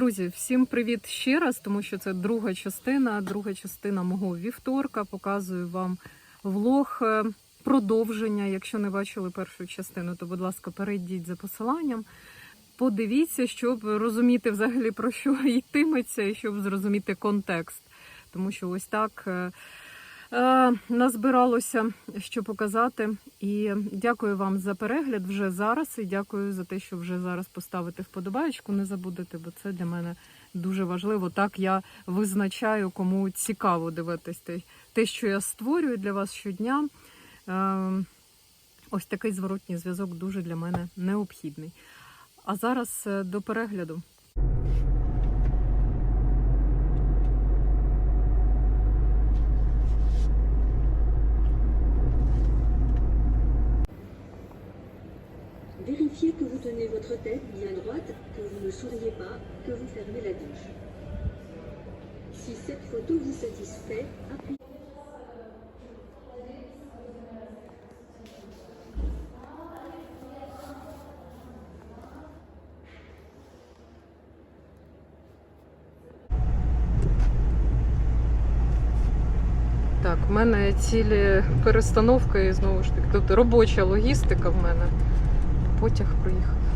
Друзі, всім привіт ще раз, тому що це друга частина, друга частина мого вівторка. Показую вам влог е, продовження. Якщо не бачили першу частину, то будь ласка, перейдіть за посиланням. Подивіться, щоб розуміти взагалі про що йтиметься, і щоб зрозуміти контекст. Тому що ось так е, назбиралося, що показати. І дякую вам за перегляд вже зараз. І дякую за те, що вже зараз поставите вподобаєчку. Не забудете, бо це для мене дуже важливо. Так я визначаю, кому цікаво дивитись те, те, що я створюю для вас щодня. Е, Ось такий зворотній зв'язок дуже для мене необхідний. А зараз е, до перегляду. Vérifiez que vous tenez votre tête bien droite, que vous ne souriez pas, que vous fermez la bouche. Si cette photo vous satisfait, appuyez. Так, в мене цілі перестановки і знову ж таки тут робоча логістика в мене. Потяг приїхав.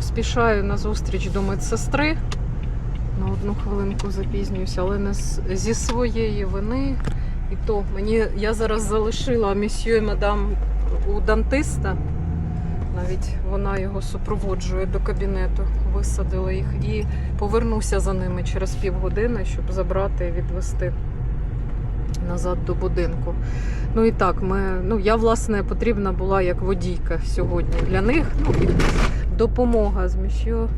Поспішаю на зустріч до медсестри. На одну хвилинку запізнююся, але не зі своєї вини. І то мені я зараз залишила місьє і мадам у дантиста. Навіть вона його супроводжує до кабінету, висадила їх і повернуся за ними через півгодини, щоб забрати і відвести назад до будинку. Ну і так, ми, ну, я, власне, потрібна була як водійка сьогодні для них. Ну, і допомога з міщо.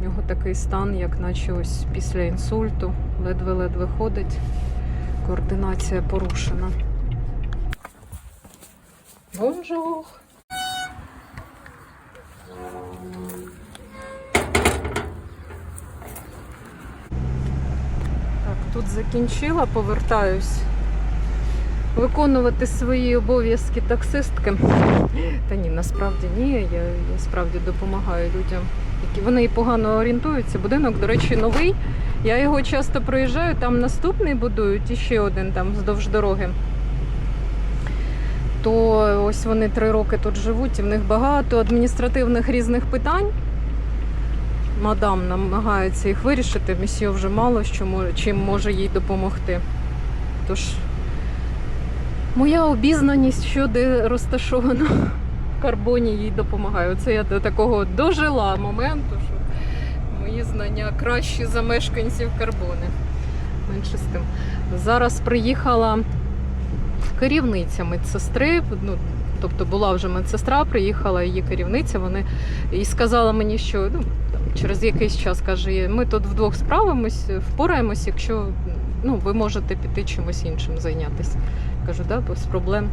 У нього такий стан, як наче ось після інсульту, ледве-ледве ходить. Координація порушена. Бонжур! Так, тут закінчила, повертаюсь виконувати свої обов'язки таксистки. Та ні, насправді ні. Я, справді допомагаю людям, які вони і погано орієнтуються. Будинок, до речі, новий. Я його часто проїжджаю, там наступний будують і ще один там вздовж дороги. То ось вони три роки тут живуть, і в них багато адміністративних різних питань. Мадам намагається їх вирішити. Місьо вже мало що чим може їй допомогти. Тож моя обізнаність, що де розташовано в карбоні, їй допомагає. Оце я до такого дожила моменту, що мої знання кращі за мешканців карбони. Менше з тим. Зараз приїхала керівниця медсестри. Ну, тобто була вже медсестра, приїхала її керівниця. Вони і сказала мені, що ну, через якийсь час каже, ми тут вдвох справимось, впораємось, якщо ну, ви можете піти чимось іншим зайнятися. Кажу, да, без проблем.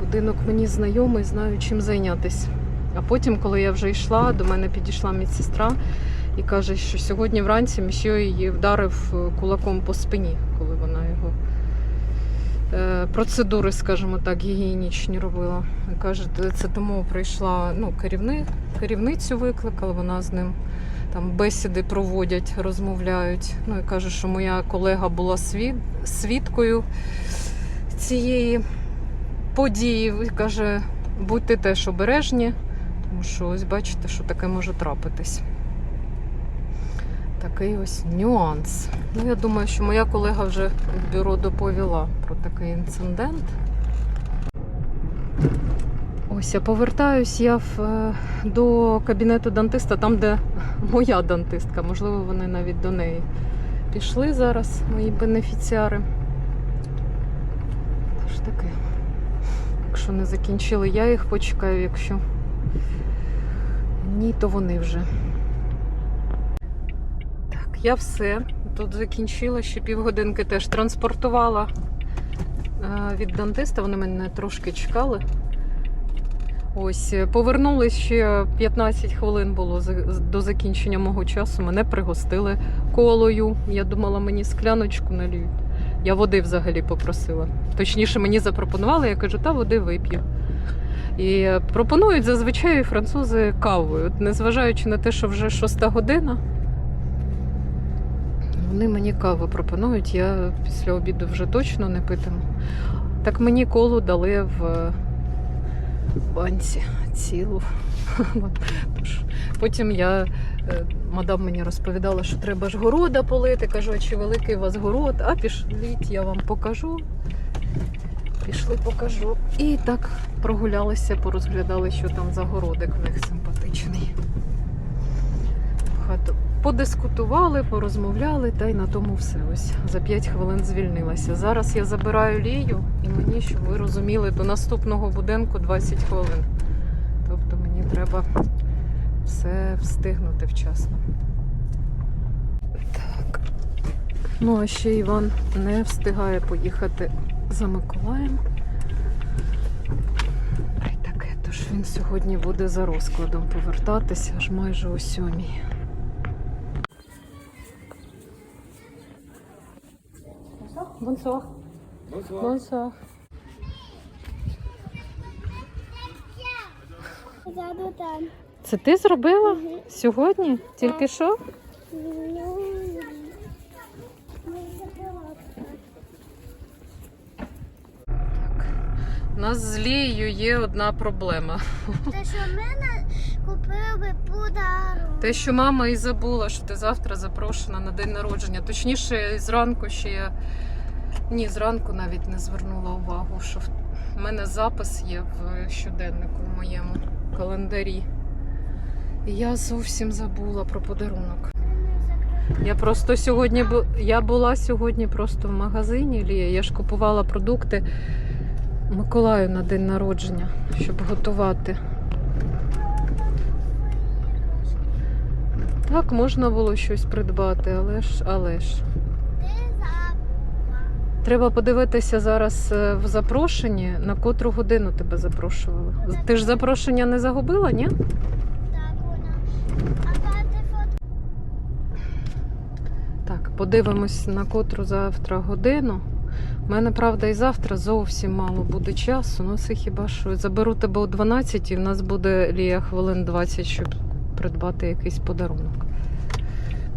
Будинок мені знайомий, знаю, чим зайнятися. А потім, коли я вже йшла, до мене підійшла медсестра і каже, що сьогодні вранці місьо її вдарив е, кулаком по спині, коли вона його е, процедури, скажімо так, гігієнічні робила. І каже, це тому прийшла ну, керівник, керівницю викликала, вона з ним там бесіди проводять, розмовляють. Ну і каже, що моя колега була свід, свідкою цієї події. Каже, будьте теж обережні, тому що ось бачите, що таке може трапитись. Такий ось нюанс. Ну, я думаю, що моя колега вже в бюро доповіла про такий інцидент. Ось я повертаюсь я в, е, до кабінету дантиста, там, де моя дантистка. Можливо, вони навіть до неї пішли зараз, мої бенефіціари. Таке. Якщо не закінчили, я їх почекаю, якщо ні, то вони вже. Так, я все. Тут закінчила, ще півгодинки теж транспортувала е, від дантиста. Вони мене трошки чекали. Ось, е, повернулись ще 15 хвилин було до закінчення мого часу. Мене пригостили колою. Я думала, мені скляночку наліють. Я води взагалі попросила. Точніше, мені запропонували, я кажу, та води вип'ю. І е, пропонують зазвичай французи кавою. Незважаючи на те, що вже шоста година, вони мені каву пропонують. Я після обіду вже точно не питиму. Так мені колу дали в банці цілу. Потім я, е, мадам мені розповідала, що треба ж города полити. Кажу, а чи великий у вас город? А пішліть, я вам покажу. Пішли, покажу. І так прогулялися, порозглядали, що там за городик в них симпатичний. Хату подискутували, порозмовляли, та й на тому все. Ось за 5 хвилин звільнилася. Зараз я забираю лію, і мені, щоб ви розуміли, до наступного будинку 20 хвилин. Тобто мені треба все встигнути вчасно. Так. Ну, а ще Іван не встигає поїхати за Миколаєм. Та й таке, тож він сьогодні буде за розкладом повертатися аж майже о сьомій. Бонсуах. Бонсуах. Ззаду там. Це ти зробила Мгм. сьогодні? Тільки що? Ну, не забила. У нас з Лією є одна проблема. Те, що мене купили подарунок. Те, що мама і забула, що ти завтра запрошена на день народження. Точніше, зранку ще я ні, зранку навіть не звернула увагу, що в мене запис є в щоденнику в моєму календарі. Я зовсім забула про подарунок. Я просто сьогодні я була сьогодні просто в магазині Лія. Я ж купувала продукти Миколаю на день народження, щоб готувати. Так, можна було щось придбати, але ж, але ж. Треба подивитися зараз е, в запрошенні, на котру годину тебе запрошували. Ти ж запрошення не загубила, ні? Так вона. А дати фото. Так, подивимось на котру завтра годину. У мене, правда, і завтра зовсім мало буде часу. Ну, це хіба що заберу тебе о 12 і в нас буде Лія хвилин 20, щоб придбати якийсь подарунок.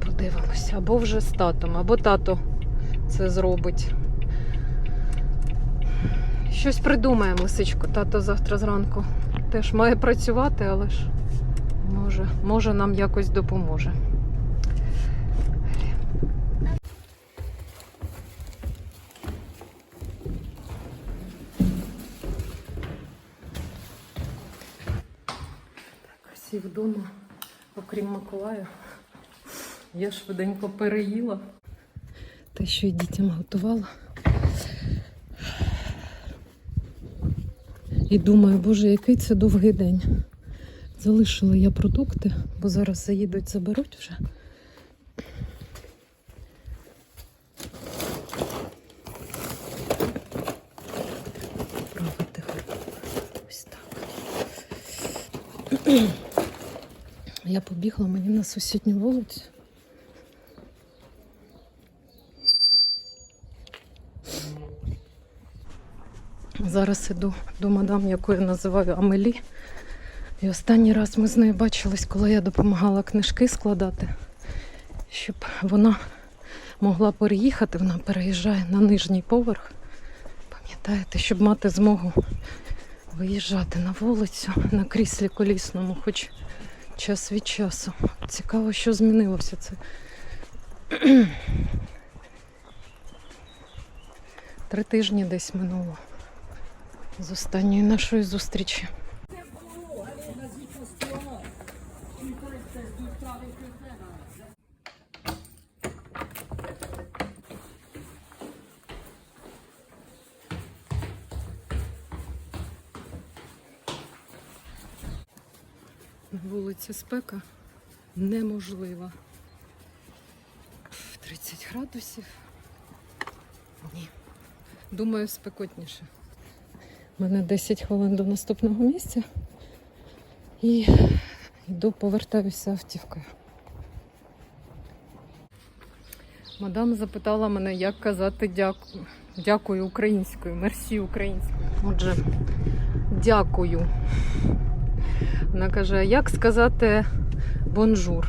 Подивимося. Або вже з татом, або тато це зробить. Щось придумаємо, лисичко. Тато завтра зранку теж має працювати, але ж може, може нам якось допоможе. Так, Всі вдома, окрім Миколая. Я швиденько переїла. Те, що й дітям готувала. І думаю, боже, який це довгий день. Залишила я продукти, бо зараз заїдуть, заберуть вже. Правити ось так. Я побігла мені на сусідню вулицю. Зараз іду до мадам, яку називаю Амелі. І останній раз ми з нею бачились, коли я допомагала книжки складати, щоб вона могла переїхати. Вона переїжджає на нижній поверх. Пам'ятаєте, щоб мати змогу виїжджати на вулицю на кріслі колісному, хоч час від часу. Цікаво, що змінилося це. Три тижні десь минуло з останньої нашої зустрічі. Спека неможлива. 30 градусів. Ні. Думаю, спекотніше. У мене 10 хвилин до наступного місця. І йду, повертаюся автівкою. Мадам запитала мене, як казати дякую. Дякую українською, мерсі українською. Отже, дякую. Вона каже, як сказати бонжур?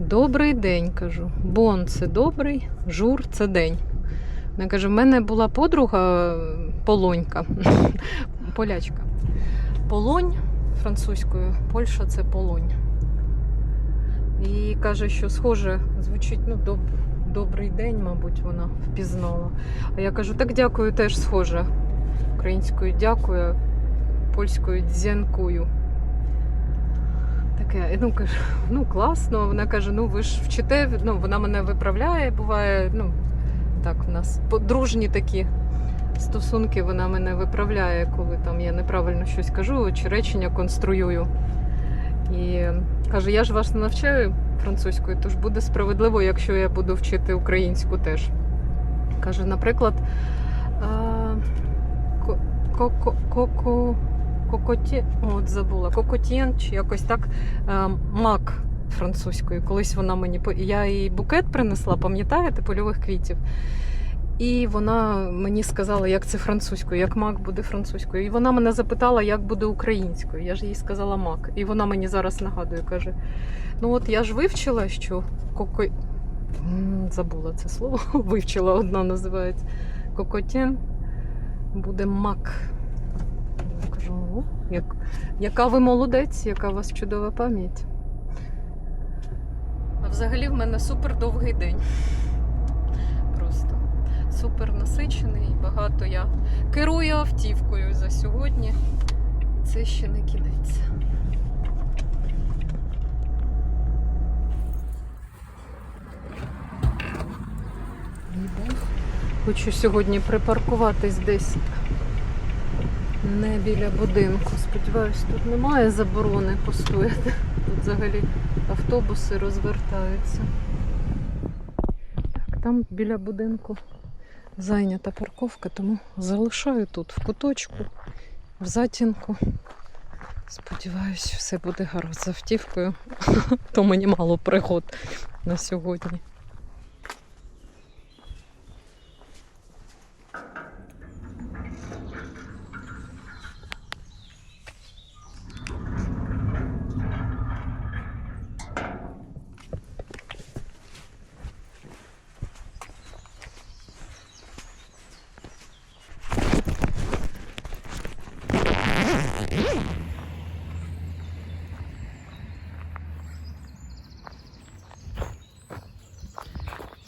Добрий день, кажу. Бон це добрий, жур це день. Вона каже: в мене була подруга полонька, полячка. Полонь французькою, Польща це полонь. І каже, що схоже, звучить ну, доб... добрий день, мабуть, вона впізнала. А я кажу, так дякую, теж схоже. Українською дякую, польською дзянкую. Таке, ну кажу, ну класно. Вона каже: ну ви ж вчите, ну вона мене виправляє, буває, ну так, в нас подружні такі стосунки, вона мене виправляє, коли там я неправильно щось кажу, чи речення конструюю. І каже, я ж вас не навчаю французькою, тож буде справедливо, якщо я буду вчити українську теж. Каже, наприклад, коко, кокоті, от забула, кокотєн, чи якось так мак французькою. Колись вона мені я їй букет принесла, пам'ятаєте, польових квітів. І вона мені сказала, як це французькою, як мак буде французькою. І вона мене запитала, як буде українською. Я ж їй сказала мак. І вона мені зараз нагадує, каже: ну от я ж вивчила, що коко... Забула це слово, вивчила одна називається. Кокотєн буде мак. Як... яка ви молодець, яка у вас чудова пам'ять. А взагалі в мене супер довгий день. Просто супер насичений. Багато я керую автівкою за сьогодні. Це ще не кінець. Хочу сьогодні припаркуватись десь не біля будинку. Сподіваюсь, тут немає заборони постояти. Тут взагалі автобуси розвертаються. Так, там біля будинку зайнята парковка, тому залишаю тут в куточку, в затінку. Сподіваюсь, все буде гаразд з автівкою. То мені мало пригод на сьогодні.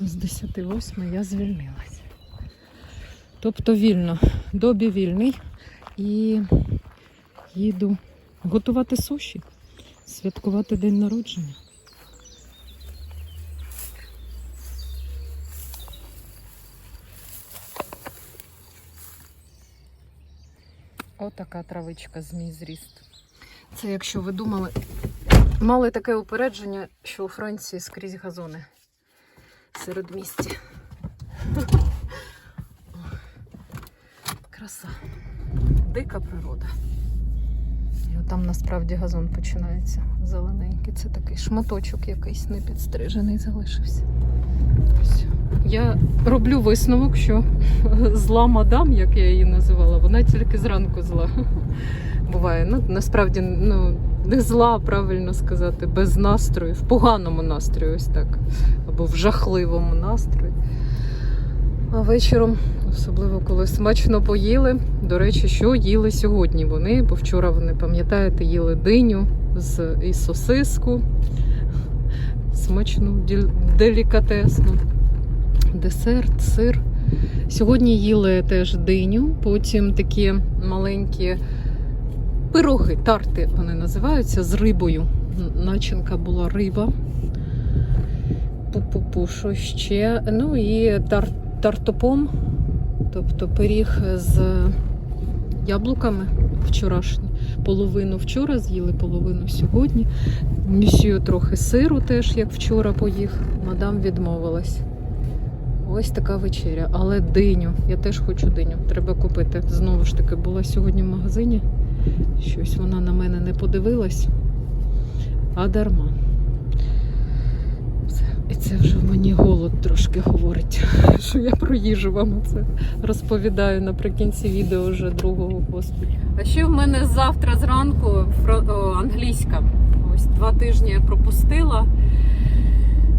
З 10.08 я звільнилася. Тобто вільно, добі вільний і їду готувати суші, святкувати день народження. Отака травичка з мій зріст. Це якщо ви думали, мали таке упередження, що у Франції скрізь газони серед місті. Краса. Дика природа. І там насправді газон починається зелененький. Це такий шматочок якийсь не підстрижений залишився. Ось. Я роблю висновок, що зла мадам, як я її називала, вона тільки зранку зла. Буває. Ну, насправді, ну, не зла, правильно сказати, без настрою, в поганому настрої, ось так. Або в жахливому настрої. А вечором, особливо коли смачно поїли. До речі, що їли сьогодні вони, бо вчора вони, пам'ятаєте, їли диню з і сосиску. Смачну, делікатесну. Десерт, сир. Сьогодні їли теж диню, потім такі маленькі пироги, тарти вони називаються з рибою. Начинка була риба. Пу-пу-пу, що ще? Ну і тар- тартопом, тобто пиріг з яблуками вчорашні. Половину вчора з'їли, половину сьогодні. Місію трохи сиру теж, як вчора поїв. Мадам відмовилась. Ось така вечеря. Але диню. Я теж хочу диню. Треба купити. Знову ж таки, була сьогодні в магазині. Щось вона на мене не подивилась, а дарма. І це вже мені голод трошки говорить, що я про їжу вам це розповідаю наприкінці відео вже другого господи. А ще в мене завтра зранку англійська. Ось два тижні я пропустила.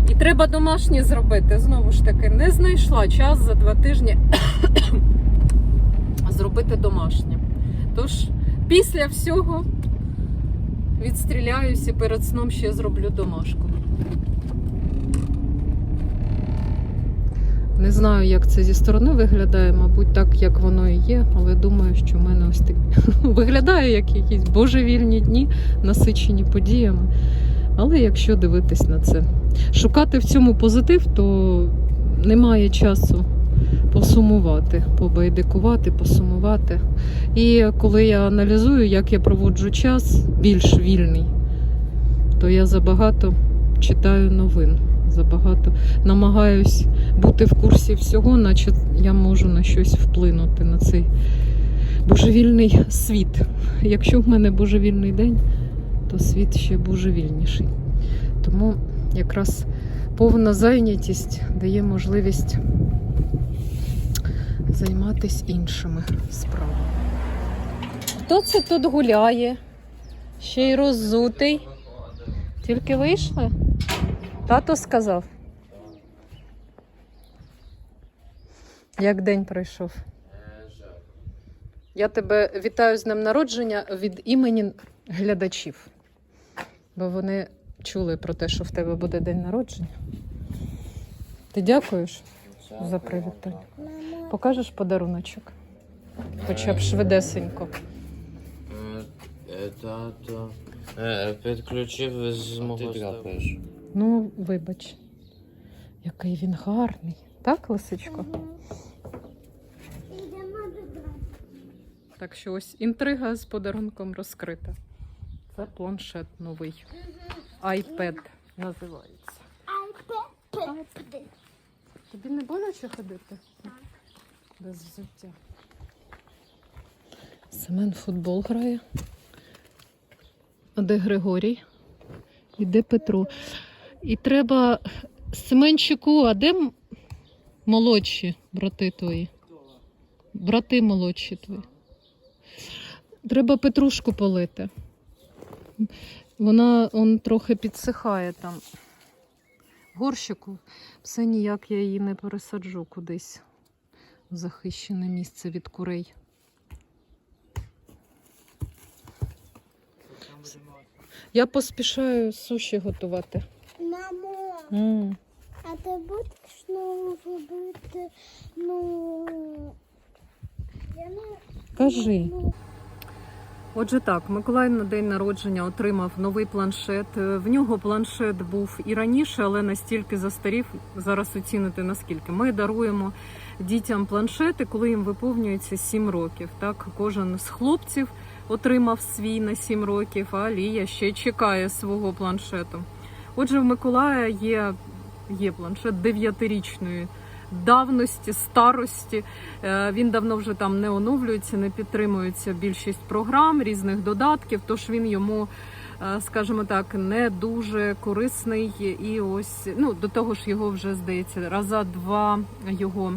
І треба домашнє зробити. Знову ж таки, не знайшла час за два тижні зробити домашнє. Тож, після всього відстріляюсь і перед сном ще зроблю домашку. Не знаю, як це зі сторони виглядає, мабуть, так, як воно і є, але думаю, що в мене ось так виглядає як якісь божевільні дні, насичені подіями. Але якщо дивитись на це, шукати в цьому позитив, то немає часу посумувати, побайдикувати, посумувати. І коли я аналізую, як я проводжу час більш вільний, то я забагато читаю новин, забагато намагаюсь бути в курсі всього, наче я можу на щось вплинути на цей божевільний світ. Якщо в мене божевільний день, то світ ще божевільніший. Тому якраз повна зайнятість дає можливість займатися іншими справами. Хто це тут гуляє? Ще й роззутий. Тільки вийшли? Тато сказав. Як день пройшов? Я тебе вітаю з днем народження від імені глядачів. Бо вони чули про те, що в тебе буде день народження. Ти дякуєш за привітання? Покажеш подаруночок? Хоча б швидесенько. Е, е, Тато е, підключив з мого ставу. Ну, вибач, який він гарний. Так, лисичко? Так що ось інтрига з подарунком розкрита. Це планшет новий. iPad називається. Тобі не боляче ходити? Без взуття. Семен футбол грає. А де Григорій? І де Петро? І треба Семенчику, а де молодші брати твої? Брати молодші твої. Треба Петрушку полити. Вона он трохи підсихає там. Горщику. Все ніяк я її не пересаджу кудись захищене місце від курей. Я поспішаю суші готувати. Мамо, м а ти будеш ну, робити, ну, я не... Кажи. Ну, Отже, так, Миколай на день народження отримав новий планшет. Е, В нього планшет був і раніше, але настільки застарів. Зараз оціните наскільки. Ми даруємо дітям планшети, коли їм виповнюється 7 років. Так, кожен з хлопців отримав свій на 7 років, а Лія ще чекає свого планшету. Отже, в Миколая є, є планшет 9-річної давності, старості. Е, Він давно вже там не оновлюється, не підтримується більшість програм, різних додатків, тож він йому, е, скажімо так, не дуже корисний. І ось ну до того ж його вже здається, раза два його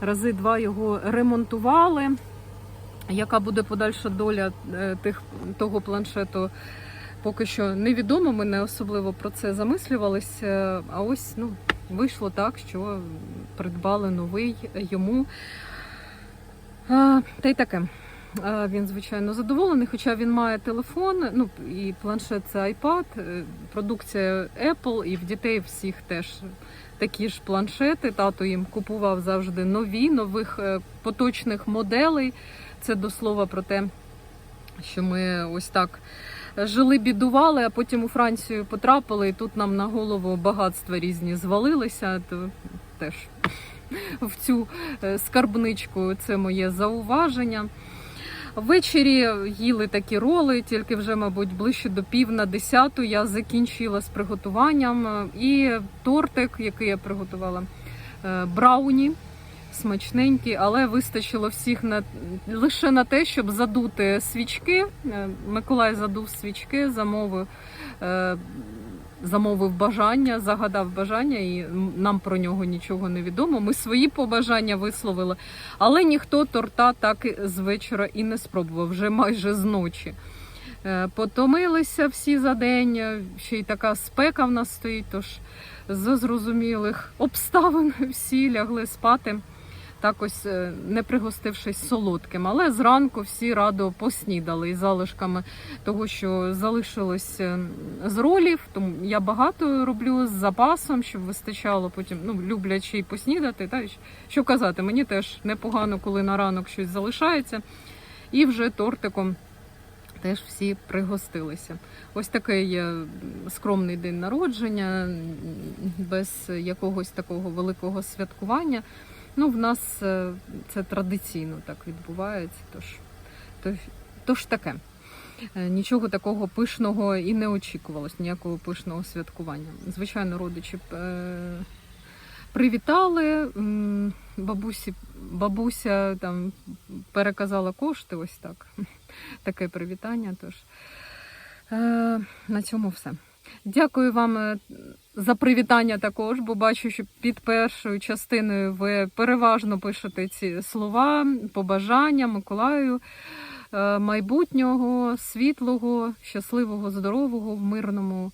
рази два його ремонтували. Яка буде подальша доля е, тих того планшету? Поки що невідомо, ми не особливо про це замислювалися. А ось ну, вийшло так, що придбали новий йому. Та й таке. Він, звичайно, задоволений, хоча він має телефон, ну і планшет це iPad, е, продукція Apple, і в дітей всіх теж такі ж планшети. Тато їм купував завжди нові, нових е, поточних моделей. Це до слова про те, що ми ось так жили, бідували, а потім у Францію потрапили, і тут нам на голову багатства різні звалилися. То теж в цю е, скарбничку це моє зауваження. Ввечері їли такі роли, тільки вже, мабуть, ближче до пів на десяту я закінчила з приготуванням. І тортик, який я приготувала, е, брауні. Смачненькі, але вистачило всіх на лише на те, щоб задути свічки. Е, Миколай задув свічки, замовив, е, замовив бажання, загадав бажання, і нам про нього нічого не відомо. Ми свої побажання висловили, але ніхто торта так з вечора і не спробував, вже майже з ночі. Е, Потомилися всі за день, ще й така спека в нас стоїть, тож з зрозумілих обставин всі лягли спати, так ось е, не пригостившись солодким. Але зранку всі радо поснідали із залишками того, що залишилось е, з ролів. Тому я багато роблю з запасом, щоб вистачало потім, ну, люблячи й поснідати. Та, що казати, мені теж непогано, коли на ранок щось залишається. І вже тортиком теж всі пригостилися. Ось такий скромний день народження, без якогось такого великого святкування. Ну, в нас е, це традиційно так відбувається. Тож, тож, тож таке. Е, Нічого такого пишного і не очікувалось, ніякого пишного святкування. Звичайно, родичі е, привітали. Бабусі, бабуся там переказала кошти, ось так. Таке привітання. Тож на цьому все. Дякую вам за привітання також, бо бачу, що під першою частиною ви переважно пишете ці слова, побажання Миколаю е, майбутнього, світлого, щасливого, здорового, в мирному.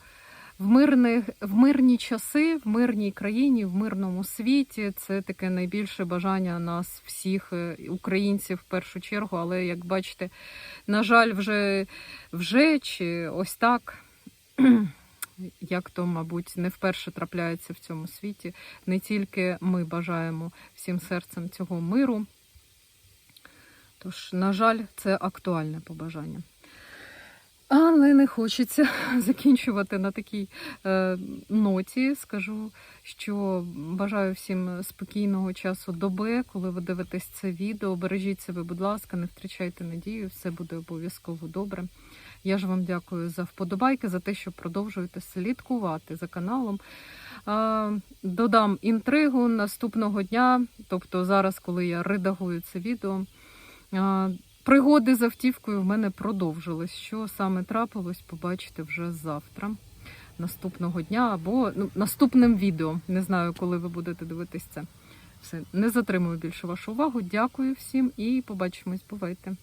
В, мирних, в мирні часи, в мирній країні, в мирному світі це таке найбільше бажання нас всіх, е, українців в першу чергу. Але як бачите, на жаль, вже, вже чи ось так, як то, мабуть, не вперше трапляється в цьому світі. Не тільки ми бажаємо всім серцем цього миру. Тож, на жаль, це актуальне побажання. Але не хочеться закінчувати на такій е, ноті. Скажу, що бажаю всім спокійного часу доби, коли ви дивитесь це відео. Бережіть себе, будь ласка, не втрачайте надію, все буде обов'язково добре. Я ж вам дякую за вподобайки, за те, що продовжуєте слідкувати за каналом. Додам інтригу наступного дня, тобто зараз, коли я редагую це відео. Пригоди з автівкою в мене продовжились. Що саме трапилось, побачите вже завтра, наступного дня або ну, наступним відео. Не знаю, коли ви будете дивитись це. Все, не затримую більше вашу увагу. Дякую всім і побачимось. Бувайте!